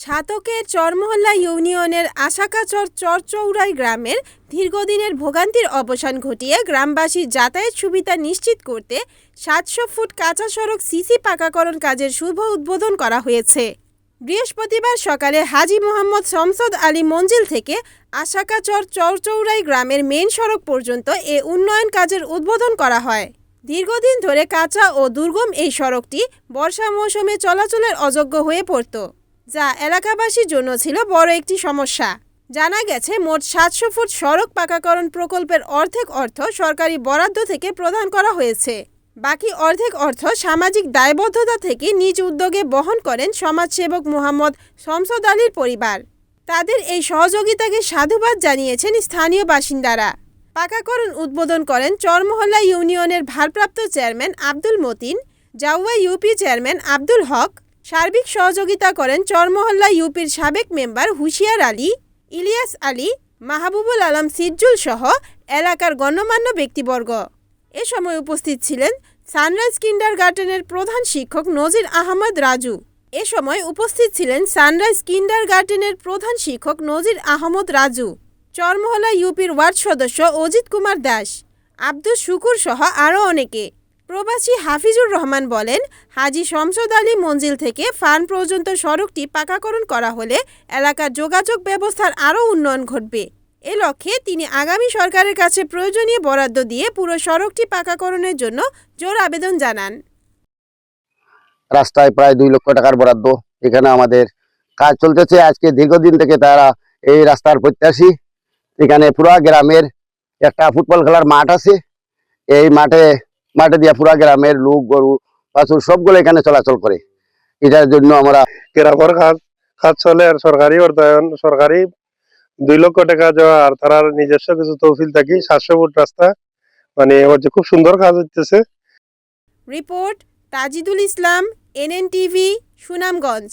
ছাতকের চরমহল্লা ইউনিয়নের আশাকাচর চরচৌরাই গ্রামের দীর্ঘদিনের ভোগান্তির অবসান ঘটিয়ে গ্রামবাসীর যাতায়াত সুবিধা নিশ্চিত করতে সাতশো ফুট কাঁচা সড়ক সিসি পাকাকরণ কাজের শুভ উদ্বোধন করা হয়েছে। বৃহস্পতিবার সকালে হাজি মোহাম্মদ শমসদ আলী মঞ্জিল থেকে আশাকাচর চরচৌরাই গ্রামের মেন সড়ক পর্যন্ত এ উন্নয়ন কাজের উদ্বোধন করা হয়। দীর্ঘদিন ধরে কাঁচা ও দুর্গম এই সড়কটি বর্ষা মৌসুমে চলাচলের অযোগ্য হয়ে পড়ত। যা এলাকাবাসীর জন্য ছিল বড় একটি সমস্যা। জানা গেছে, মোট সাতশো ফুট সড়ক পাকাকরণ প্রকল্পের অর্ধেক অর্থ সরকারি বরাদ্দ থেকে প্রদান করা হয়েছে। বাকি অর্ধেক অর্থ সামাজিক দায়বদ্ধতা থেকে নিজ উদ্যোগে বহন করেন সমাজসেবক মোহাম্মদ শমসদ আলীর পরিবার। তাদের এই সহযোগিতাকে সাধুবাদ জানিয়েছেন স্থানীয় বাসিন্দারা। পাকাকরণ উদ্বোধন করেন চরমহল্লা ইউনিয়নের ভারপ্রাপ্ত chairman Abdul Matin, Jauya UP chairman Abdul Haque সার্বিক সহযোগিতা করেন চরমহল্লা ইউপির সাবেক মেম্বার হুশিয়ার আলী, ইলিয়াস আলী, মাহবুবুল আলম সিজ্জুল সহ এলাকার গণ্যমান্য ব্যক্তিবর্গ। এ সময় উপস্থিত ছিলেন সানরাইজ কিন্ডার গার্ডেনের প্রধান শিক্ষক নজির আহমদ রাজু। এ সময় উপস্থিত ছিলেন সানরাইজ কিন্ডার গার্ডেনের প্রধান শিক্ষক নজির আহমদ রাজু চরমহলা ইউপির ওয়ার্ড সদস্য অজিত কুমার দাস, আব্দুল শুকুর সহ আরও অনেকে। প্রবাসী হাফিজুর রহমান বলেন, হাজি শমসদ আলী মঞ্জিল থেকে ফার্ন পর্যন্ত সড়কটি পাকাকরণ করা হলে এলাকার যোগাযোগ ব্যবস্থার আরও উন্নয়ন ঘটবে। এ লক্ষ্যে তিনি আগামী সরকারের কাছে প্রয়োজনীয় বরাদ্দ দিয়ে পুরো সড়কটি পাকাকরণের জন্য জোর আবেদন জানান। রাস্তায় প্রায় দুই লক্ষ টাকার বরাদ্দ এখানে আমাদের কাজ চলতেছে। আজকে দীর্ঘদিন থেকে তারা এই রাস্তার প্রত্যাশী। এখানে পুরা গ্রামের একটা ফুটবল খেলার মাঠ আছে। এই মাঠে মাঠে দিয়া পুরা গ্রামের লোক গরু বাছুর সবগুলো এখানে চলাচল করে। এটার জন্য আমরা গ্রামের কাজ কাজ চলে আর সরকারি অর্থায়ন সরকারি দুই লক্ষ টাকা যাওয়া আর তারা নিজস্ব কিছু তহসিল থাকি সাতশো ফুট রাস্তা। মানে এবার যে খুব সুন্দর কাজ হচ্ছে রিপোর্ট তাজিদুল ইসলাম এনএনটিভি সুনামগঞ্জ।